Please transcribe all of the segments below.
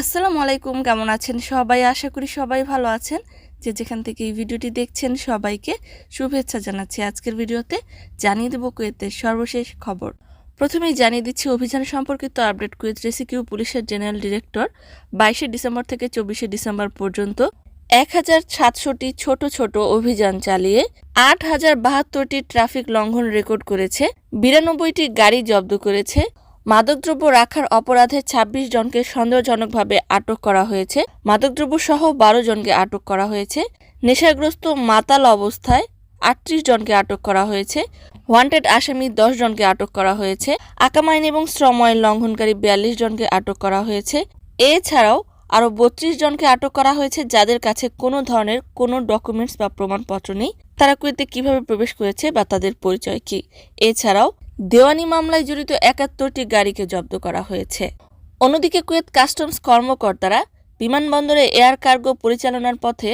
আসসালামু আলাইকুম, কেমন আছেন সবাই? আশা করি সবাই ভালো আছেন। যে যেখান থেকে এই ভিডিওটি দেখছেন সবাইকে শুভেচ্ছা জানাচ্ছি। আজকের ভিডিওতে জানিয়ে দেব কুয়েতের সর্বশেষ খবর। প্রথমেই জানিয়ে দিচ্ছি, অভিযান সম্পর্কিত আপডেট। কুয়েত রেসিকিউ পুলিশের জেনারেল ডিরেক্টর বাইশে ডিসেম্বর থেকে চব্বিশে ডিসেম্বর পর্যন্ত এক হাজার সাতশোটি ছোট ছোট অভিযান চালিয়ে আট হাজার বাহাত্তরটি ট্রাফিক লঙ্ঘন রেকর্ড করেছে, বিরানব্বইটি গাড়ি জব্দ করেছে মাদকদ্রব্য রাখার অপরাধে ২৬ জনকে সন্দেহজনকভাবে আটক করা হয়েছে। মাদকদ্রব্য সহ বারো জনকে আটক করা হয়েছে। নেশাগ্রস্ত মাতাল অবস্থায় আটত্রিশ জনকে আটক করা হয়েছে। ওয়ান্টেড আসামি দশ জনকে আটক করা হয়েছে। আকাম আইন এবং শ্রম আইন লঙ্ঘনকারী বিয়াল্লিশ জনকে আটক করা হয়েছে। এছাড়াও আরও বত্রিশ জনকে আটক করা হয়েছে যাদের কাছে কোনো ধরনের কোনো ডকুমেন্টস বা প্রমাণপত্র নেই। তারা কুয়েতে কীভাবে প্রবেশ করেছে বা তাদের পরিচয় কি? এছাড়াও, দেওয়ানি মামলায় জড়িত একাত্তরটি গাড়িকে জব্দ করা হয়েছে। অন্যদিকে কুয়েত কাস্টমস কর্মকর্তারা বিমানবন্দরে এয়ার কার্গো পরিচালনার পথে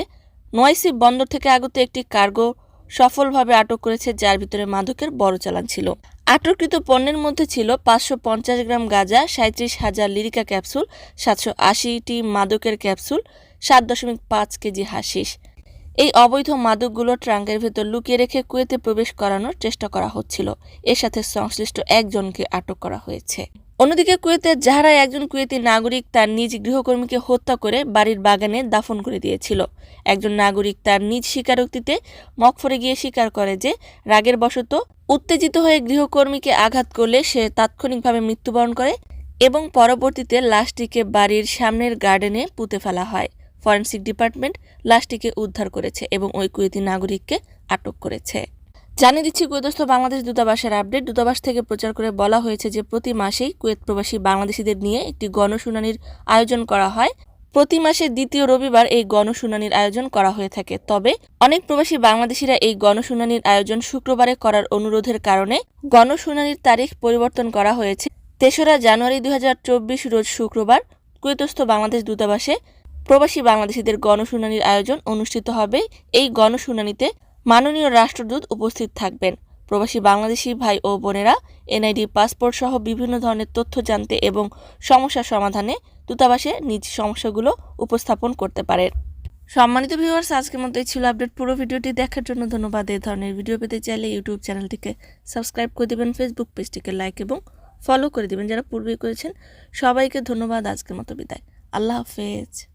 নোয়াইসি বন্দর থেকে আগত একটি কার্গো সফলভাবে আটক করেছে, যার ভিতরে মাদকের বড় চালান ছিল। আটককৃত পণ্যের মধ্যে ছিল পাঁচশো পঞ্চাশ গ্রাম গাঁজা সাঁত্রিশ হাজার লিরিকা ক্যাপসুল, সাতশো আশিটি মাদকের ক্যাপসুল, সাত দশমিক পাঁচ কেজি হাসিস। এই অবৈধ মাদকগুলো ট্রাঙ্কের ভেতর লুকিয়ে রেখে কুয়েতে প্রবেশ করানোর চেষ্টা করা হচ্ছিল। এর সাথে সংশ্লিষ্ট একজনকে আটক করা হয়েছে। অন্যদিকে কুয়েতের জাহারায় একজন কুয়েতি নাগরিক তার নিজ গৃহকর্মীকে হত্যা করে বাড়ির বাগানে দাফন করে দিয়েছিল। একজন নাগরিক তার নিজ স্বীকারোক্তিতে মকফরে গিয়ে স্বীকার করে যে রাগের বশত উত্তেজিত হয়ে গৃহকর্মীকে আঘাত করলে সে তাৎক্ষণিকভাবে মৃত্যুবরণ করে এবং পরবর্তীতে লাশটিকে বাড়ির সামনের গার্ডেনে পুঁতে ফেলা হয়। ফরেনসিক ডিপার্টমেন্ট লাশটিকে উদ্ধার করেছে এবং ওই কুয়েতি নাগরিককে আটক করেছে। জানিয়ে দিচ্ছি, কুয়েতস্থ বাংলাদেশ দূতাবাসের আপডেট। দূতাবাস থেকে প্রচার করে বলা হয়েছে যে, প্রতি মাসেই কুয়েত প্রবাসী বাংলাদেশিদের নিয়ে একটি গণশুনানির আয়োজন করা হয়। প্রতি মাসে দ্বিতীয় রবিবার এই গণশুনানির আয়োজন করা হয়ে থাকে। তবে অনেক প্রবাসী বাংলাদেশিরা এই গণশুনানির আয়োজন শুক্রবারে করার অনুরোধের কারণে গণশুনানির তারিখ পরিবর্তন করা হয়েছে। তেসরা জানুয়ারি দুই হাজার চব্বিশ রোজ শুক্রবার কুয়েতস্থ বাংলাদেশ দূতাবাসে প্রবাসী বাংলাদেশিদের গণশুনানির আয়োজন অনুষ্ঠিত হবে। এই গণশুনানিতে মাননীয় রাষ্ট্রদূত উপস্থিত থাকবেন। প্রবাসী বাংলাদেশি ভাই ও বোনেরা, এনআইডি, পাসপোর্ট সহ বিভিন্ন ধরনের তথ্য জানতে এবং সমস্যা সমাধানে দূতাবাসে নিজ সমস্যাগুলো উপস্থাপন করতে পারেন। সম্মানিত ভিউয়ার্স আজকের মতো এই ছিল আপডেট পুরো ভিডিওটি দেখার জন্য ধন্যবাদ। এই ধরনের ভিডিও পেতে চাইলে ইউটিউব চ্যানেলটিকে সাবস্ক্রাইব করে দেবেন ফেসবুক পেজটিকে লাইক এবং ফলো করে দেবেন। যারা পূর্বেই করেছেন, সবাইকে ধন্যবাদ। আজকের মতো বিদায়। আল্লাহ হাফেজ।